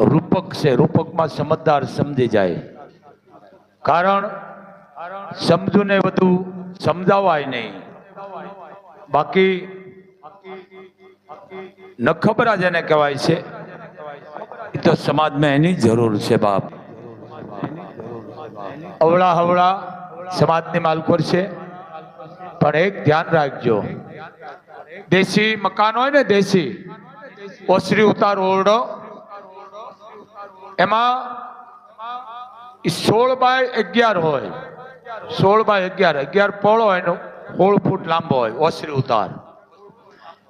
રૂપક છે, રૂપકમાં સમજદાર સમજી જાય. કારણ સમજુને વધુ સમજાવાય નહીં. બાકી નખબરા જેને કહેવાય છે, એ તો સમાજમાં એની જરૂર છે બાપ. અવળા હવળા સમાજની માલકોર છે. પણ એક ધ્યાન રાખજો. દેશી મકાન હોય ને, દેશી ઓસરી ઉતાર ઓરડો. એમાં સોળ બાય અગિયાર હોય. સોળ બાય અગિયાર. અગિયાર પોળો એનો સોળ ફૂટ લાંબો હોય ઓસરી ઉતાર.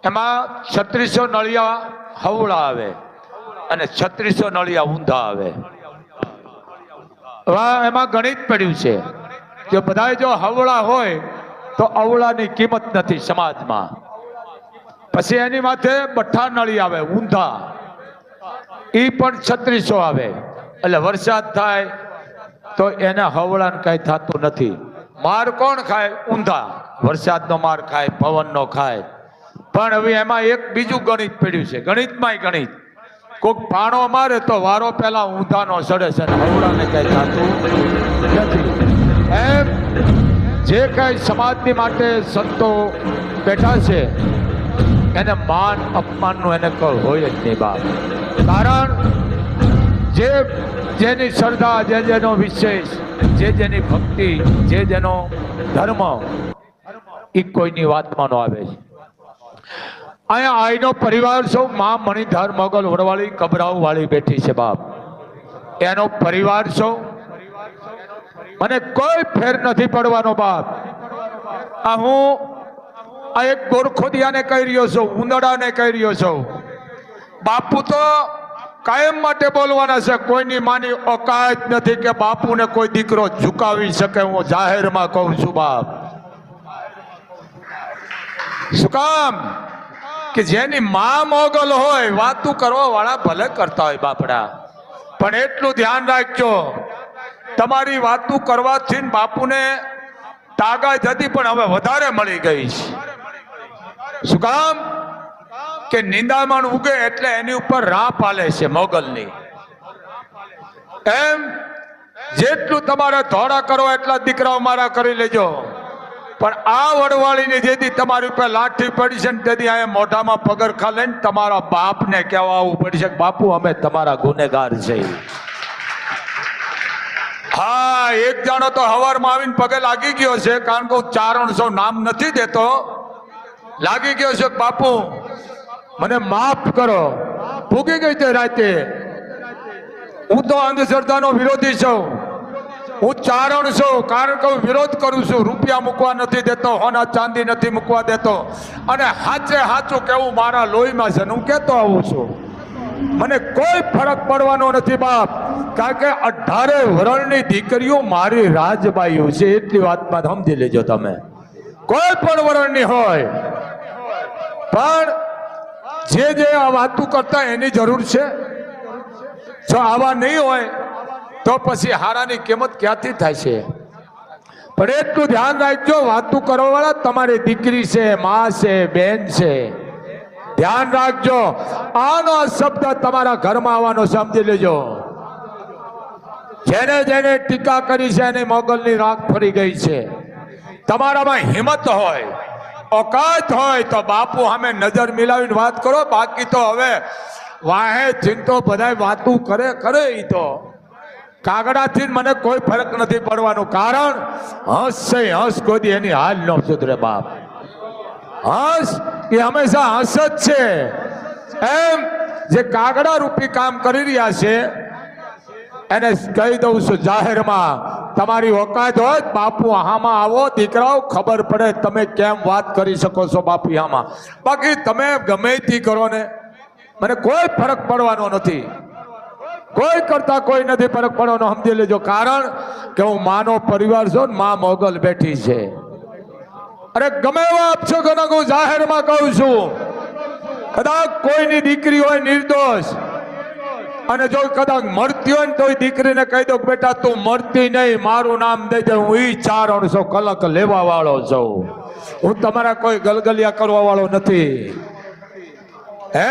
એમાં છત્રીસો નળિયા હવળા આવે અને છત્રીસો નળિયા ઊંધા આવે. એમાં ગણિત પડ્યું છે. જો બધા જો હવળા હોય તો અવળાની કિંમત નથી સમાજમાં. પછી એની માથે બઠ્ઠા નળી આવે, ઊંધા. એ પણ છત્રીસો આવે. એટલે વરસાદ થાય તો એને હવળાને કઈ થતું નથી. માર કોણ ખાય? ઊંધા. વરસાદનો માર ખાય, પવનનો ખાય. પણ હવે એમાં એક બીજું ગણિત પડ્યું છે. ગણિતમાંય ગણિત. કોક પાણો મારે તો વારો પહેલા ઊંધાનો સડે છે હવળાને કઈ થતું નથી. એમ જે કઈ સમાજની માટે સંતો બેઠા છે એને માન અપમાનનું એને કોઈ હોય જ નહીં બાપ. કારણ જે જેની શ્રદ્ધા, જે જેનો વિશેષ, જે જેની ભક્તિ, જે જેનો ધર્મ, એ કોઈની વાતમાં ન આવે છે. અહીંયા આઈનો પરિવાર સૌ મા મણિધર મોગલ વડવાળી કબરાવ વાળી બેઠી છે બાપ. એનો પરિવાર સૌ મને કોઈ ફેર નથી પડવાનો બાપ. આ હું આ એક ગોરખોદિયાને કહી રહ્યો છું ઉંદડાને કહી રહ્યો છું. બાપુ તો કાયમ માટે બોલવાના છે, કોઈની માની ઓકાત નથી કે બાપુને કોઈ દીકરો ઝુકાવી શકે, હું જાહેરમાં કહું છું બાપ. શું કામ? કે જેની માં મોગલ હોય, વાતું કરવા વાળા ભલે કરતા હોય બાપડા. પણ એટલું ધ્યાન રાખજો, તમારી વાતું કરવાથી બાપુને તાગાત હતી, પણ હવે વધારે મળી ગઈ છે. શું કામ? કે નિંદામણ ઉગે એટલે એની ઉપર રા પાલે છે મોગલની. એમ? જેટલું તમારે ધોળા કરો એટલા દીકરાઓ મારા કરી લેજો. પણ આ વડવાળીની જેથી તમારી ઉપર લાઠી પડી છે ને તેથી અહીંયા મોઢામાં પગરખા લઈને તમારા બાપને કહેવા આવવું પડી શકે બાપુ, અમે તમારા ગુનેગાર છે હા, એક જણો તો હવારમાં આવીને પગે લાગી ગયો છે, કારણ કે હું ચારણસો નામ નથી દેતો. લાગી ગયો છે બાપુ. મને માફ કરો. ભૂગી ગઈ તે રાતે. હું તો અંધશ્રદ્ધાનો વિરોધી છું. હું ચારણ છું, કારણ કે હું વિરોધ કરું છું. રૂપિયા મૂકવા નથી દેતો, હોના ચાંદી નથી મૂકવા દેતો. અને હાચે હાચું કેવું મારા લોહીમાં છે હું કહેતો આવું છું. મને કોઈ ફરક પડવાનો નથી બાપ. કારણ કે અઢારે વરણની દીકરીઓ મારી રાજબાઈઓ છે. એટલી વાતમાં સમજી લેજો તમે. કોઈ પણ વરણની હોય પણ જે જે આ વાતું કરતા એની જરૂર છે. જો આવા નહીં હોય, તો પછી હારાની કિંમત ક્યાંથી થાય છે? પણ એટલું ધ્યાન રાખજો, વાતું કરવાવાળા તમારી દીકરી છે, મા છે, બેન છે. ધ્યાન રાખજો, આનો શબ્દ તમારા ઘરમાં આવવાનો સમજી લેજો. જેને જેને ટીકા કરી છે, એની મોગલની રાખ ફરી ગઈ છે. તમારામાં હિંમત હોય ઓકાત હોય તો બાપુ સામે નજર મિલાવીને વાત કરો, બાકી તો હવે વાહે ચિંતો બધા વાતું કરે કરે એ તો. કાગડાથી મને કોઈ ફરક નથી પડવાનું કારણ, હંસ છે, હંસ કોઈ એની હાલ ન સુધરે બાપ. હંસ, એ હંમેશા હંસ જ છે. એમ જે કાગડા રૂપી કામ કરી રહ્યા છે, એને કહી દઉં છું જાહેરમાં તમારી ઓકાત હોય બાપુ આમાં આવો, દીકરાઓ ખબર પડે તમે કેમ વાત કરી શકો છો બાપુ આમાં બાકી તમે ગમે તે કરો ને, મને કોઈ ફરક પડવાનો નથી. કોઈ કરતા કોઈ નથી ફરક પડવાનો, સમજી લેજો. કારણ કે હું માનો પરિવાર છું મા મોગલ બેઠી છે. અરે ગમે એવા આપશો કે હું જાહેરમાં કહું છું. કદાચ કોઈની દીકરી હોય નિર્દોષ. અને જો કદાચ મરતી હોય ને તોય દીકરીને કહી દો બેટા, તું મરતી નહીં, મારું નામ દઈ દે, હું ઈ ચારણસો કલક લેવા વાળો છું. હું તમારા કોઈ ગલગલિયા કરવા વાળો નથી. હે?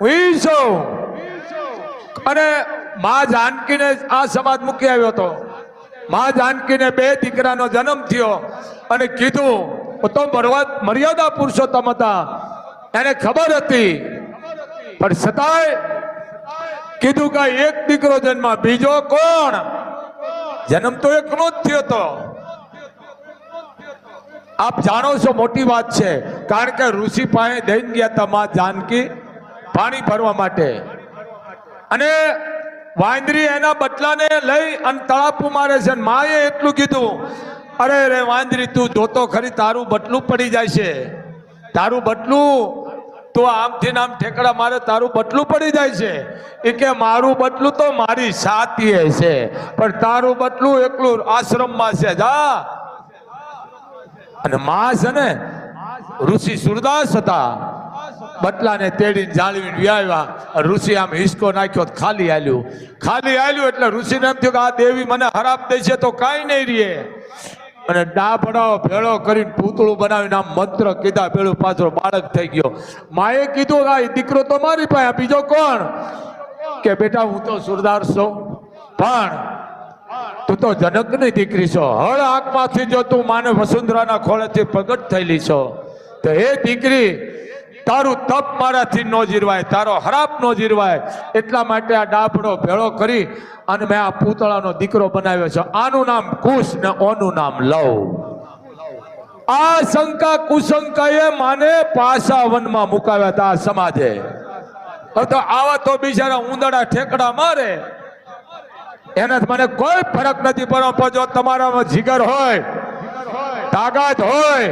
હું ઈ છું. અને મા જાનકીને આ સમાજ મૂકી આવ્યો હતો. મા જાનકીને બે દીકરાનો જન્મ થયો અને કીધું તો મર્યાદા પુરુષોત્તમ હતા. એને ખબર હતી. પણ છતાંય કીધું કે એક દીકરો જન્મ બીજો કોણ? જન્મ તો એકનો જ થયો હતો આપ જાણો છો મોટી વાત છે, કારણ કે ઋષિ પાસે દઈને ગયા હતા મા જાનકી પાણી ભરવા માટે. અને વાંદરી એના બદલાને લઈ અને તળાપુ મારે છે માએ એટલું કીધું, અરે રે વાંદરી, તું જોતો ખરી તારું બટલું પડી જાય છે. તારું બટલું તું આમથી નામ ઠેકડા મારે તારું બટલું પડી જાય છે. એ કે મારું બટલું તો મારી સાતીએ છે. પણ તારું બટલું એકલું આશ્રમમાં છે. જા. અને મા છે ને, ઋષિ સુરદાસ હતા. બટલાને તેડીને જાળવીને વ્યાવ્યા ઋષિ આમ હિસકો નાખ્યો ખાલી આલ્યું. ખાલી આલ્યું એટલે ઋષિને એમ થયું કે આ દેવી મને હરાપ છે તો કાંઈ નહીં રહે. અને ડાબડો ભેળો કરીને પૂતળું બનાવીને આમ મંત્ર કીધા ભેળું પાછળ બાળક થઈ ગયો. માએ કીધું કે આ દીકરો તો મારી પાસે બીજો કોણ? કે બેટા, હું તો સુરદાર છું. પણ તું તો જનકની દીકરી છો. હળ આંખમાંથી જો તું માને વસુંધરાના ખોળેથી પ્રગટ થયેલી છો. તો એ દીકરી તારું તપ મારાથી ન જીરવાય, તારો હરાપ ન જીરવાય. એટલા માટે આ ડાબડો ભેળો કરી અને મેં આ પૂતળાનો દીકરો બનાવ્યો છે. આનું નામ કુશ ને ઓનું નામ લવ. આ શંકા કુશંકાએ માને પાસા વનમાં મુકાવ્યા હતા આ સમાજે. તો આવા તો બિચારા ઉંદડા ઠેકડા મારે. એનાથી મને કોઈ ફરક નથી પડતો પણ જો તમારામાં જીગર હોય, તાકાત હોય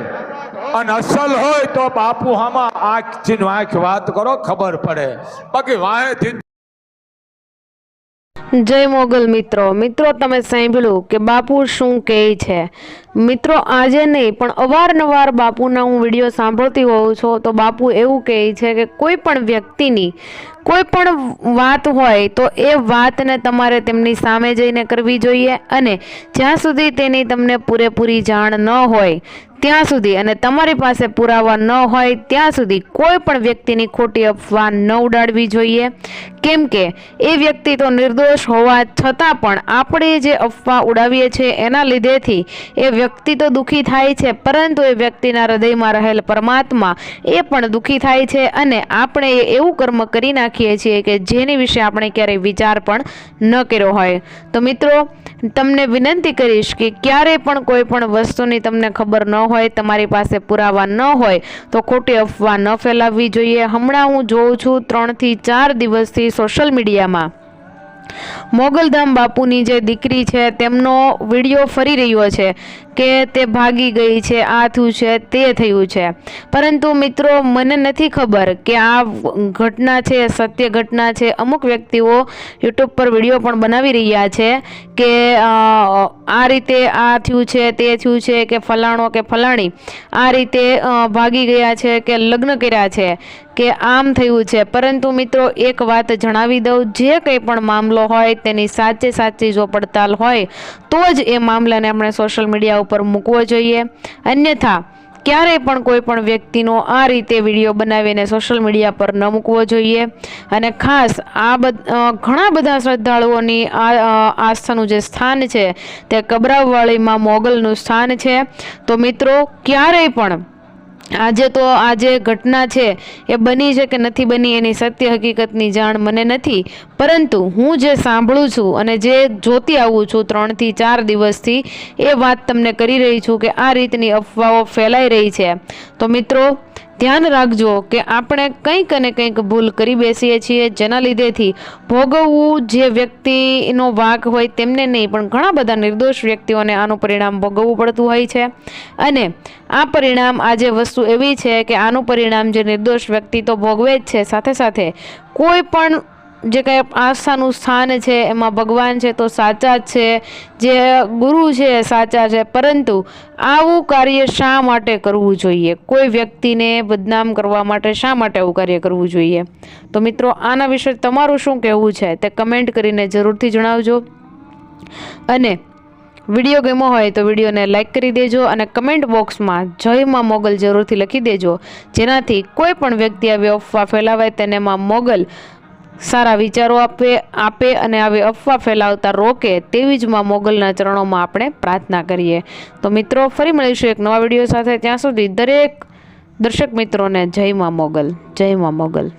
અને અસલ હોય તો બાપુ હામાં આંખથી આંખ વાત કરો, ખબર પડે. બાકી વાહેથી જય મોગલ મિત્રો. મિત્રો, તમે સાંભળ્યું કે બાપુ શું કહે છે? મિત્રો, આજે નહીં, પણ અવારનવાર બાપુના હું વીડિયો સાંભળતી હોઉં છું, તો બાપુ એવું કહે છે કે કોઈ પણ વ્યક્તિની કોઈ પણ વાત હોય તો એ વાતને તમારે તેમની સામે જઈને કરવી જોઈએ અને જ્યાં સુધી તેની તમને પૂરેપૂરી જાણ ન હોય, ત્યાં સુધી અને તમારી પાસે પુરાવા ન હોય, ત્યાં સુધી કોઈ પણ વ્યક્તિની ખોટી અફવા ન ઉડાડવી જોઈએ. કેમ કે એ વ્યક્તિ તો નિર્દોષ હોવા છતાં પણ આપણે જે અફવા ઉડાવીએ છીએ એના લીધેથી એ વ્યક્તિ તો દુઃખી થાય છે, પરંતુ એ વ્યક્તિના હૃદયમાં રહેલ પરમાત્મા એ પણ દુઃખી થાય છે અને આપણે એવું કર્મ કરી નાખીએ છીએ કે જેની વિશે આપણે ક્યારેય વિચાર પણ ન કર્યો હોય. તો મિત્રો, તમને વિનંતી કરીશ કે ક્યારેય પણ કોઈ પણ વસ્તુની તમને ખબર ન હોય, તમારી પાસે પુરાવા ન હોય, તો ખોટી અફવા ન ફેલાવવી જોઈએ. હમણાં હું જોઉં છું ત્રણથી ચાર દિવસથી સોશિયલ મીડિયામાં. મોગલધામ બાપુની જે દીકરી છે, તેમનો વીડિયો ફરી રહ્યો છે. કે તે ભાગી ગઈ છે, આ થયું છે, તે થયું છે. પરંતુ મિત્રો, મને નથી ખબર કે આ ઘટના છે, સત્ય ઘટના છે. અમુક વ્યક્તિઓ યુટ્યુબ પર વીડિયો પણ બનાવી રહ્યા છે કે આ રીતે આ થયું છે, તે થયું છે, કે ફલાણો કે ફલાણી આ રીતે ભાગી ગયા છે, કે લગ્ન કર્યા છે, કે આમ થયું છે. પરંતુ મિત્રો, એક વાત જણાવી દઉં. જે કંઈ પણ મામલો હોય, તેની સાચે સાચી જો પડતાલ હોય, તો જ એ મામલાને આપણે સોશિયલ મીડિયા ઉપર મૂકવો જોઈએ. અન્યથા, ક્યારેય પણ કોઈ પણ વ્યક્તિનો આ રીતે વીડિયો બનાવીને સોશિયલ મીડિયા પર ન મૂકવો જોઈએ. અને ખાસ, આ ઘણા બધા શ્રદ્ધાળુઓની આ આસ્થાનું જે સ્થાન છે, તે કબરાવવાળીમાં મોગલનું સ્થાન છે. તો મિત્રો, ક્યારેય પણ આજે તો આ જે ઘટના છે એ બની છે કે નથી બની એની સત્ય હકીકતની જાણ મને નથી. પરંતુ હું જે સાંભળું છું અને જે જોતી આવું છું ત્રણથી ચાર દિવસથી, એ વાત તમને કરી રહી છું કે આ રીતની અફવાઓ ફેલાઈ રહી છે. તો મિત્રો ધ્યાન રાખજો કે આપણે કંઈક અને કંઈક ભૂલ કરી બેસીએ છીએ, જેના લીધેથી ભોગવવું જે વ્યક્તિનો વાંક હોય તેમને નહીં, પણ ઘણા બધા નિર્દોષ વ્યક્તિઓને આનું પરિણામ ભોગવવું પડતું હોય છે. અને આ પરિણામ આજે વસ્તુ એવી છે કે આનું પરિણામ જે નિર્દોષ વ્યક્તિ તો ભોગવે જ છે, સાથે સાથે કોઈ પણ જે કંઈ આસ્થાનું સ્થાન છે, એમાં ભગવાન છે તો સાચા છે, જે ગુરુ છે સાચા છે. પરંતુ આવું કાર્ય શા માટે કરવું જોઈએ? કોઈ વ્યક્તિને બદનામ કરવા માટે શા માટે આવું કાર્ય કરવું જોઈએ? તો મિત્રો, આના વિશે તમારું શું કહેવું છે તે કમેન્ટ કરીને જરૂરથી જણાવજો. અને વીડિયો ગમ્યો હોય તો વિડીયોને લાઇક કરી દેજો અને કમેન્ટ બોક્સમાં જયમાં મોગલ જરૂરથી લખી દેજો. જેનાથી કોઈ પણ વ્યક્તિ આવી અફવા ફેલાવે તેને મોગલ સારા વિચારો આપે આપે અને આવી, અફવા ફેલાવતા રોકે તેવી જ માં મોગલના ચરણોમાં આપણે પ્રાર્થના કરીએ. તો મિત્રો, ફરી મળીશું એક નવા વીડિયો સાથે. ત્યાં સુધી દરેક દર્શક મિત્રોને જય માં મોગલ, જય માં મોગલ.